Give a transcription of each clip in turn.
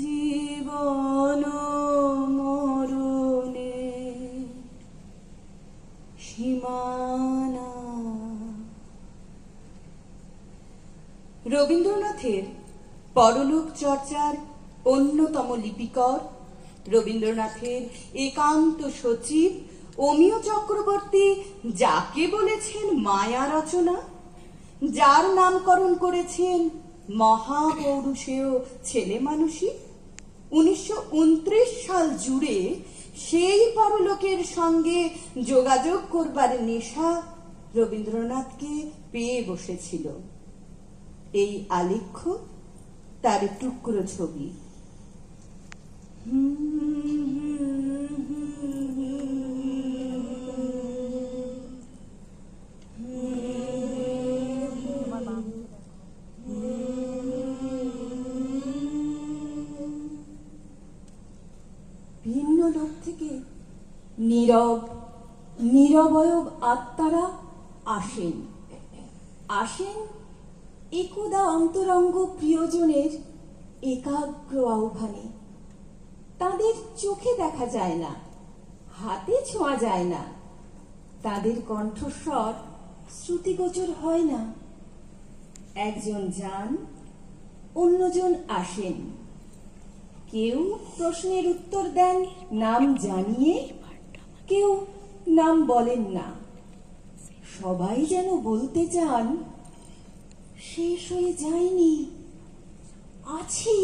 জীবন মরণে সীমানা। রবীন্দ্রনাথের পরলোক চর্চার অন্যতম লিপিকর রবীন্দ্রনাথের একান্ত সচিব অমিয় চক্রবর্তী যাকে বলেছেন মায়া রচনা, যার নামকরণ করেছেন মহাপৌরুষেয় ছেলে মানুষই উনিশশো সাল জুড়ে সেই পরলোকের সঙ্গে যোগাযোগ করবার নেশা রবীন্দ্রনাথকে পেয়ে বসেছিল। এই আলেখ্য তার টুকরো ছবি। ভিন্ন লোক থেকে নীরব, নিরবয়ব আত্মারা আসেন। আসেন একদা অন্তরঙ্গ প্রিয়জনের একাগ্র আহ্বানে। তাদের চোখে দেখা যায় না, হাতে ছোঁয়া যায় না। তাদের কণ্ঠস্বর শ্রুতিগোচর হয় না। একজন যান, অন্যজন আসেন। কেউ প্রশ্নের উত্তর দেন, নাম জানিয়ে কেউ নাম বলেন না। সবাই যেন বলতে চান, শেষ হয়ে যায়নি, আছি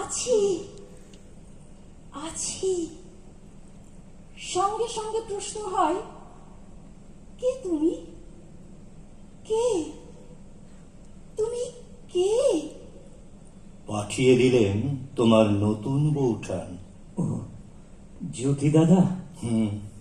আছি আছি। সঙ্গে সঙ্গে প্রশ্ন হয়, কে তুমি কে তুমি কে পাঠিয়ে দিলেন তোমার নতুন বউঠান। ও জ্যোতি দাদা? হুম।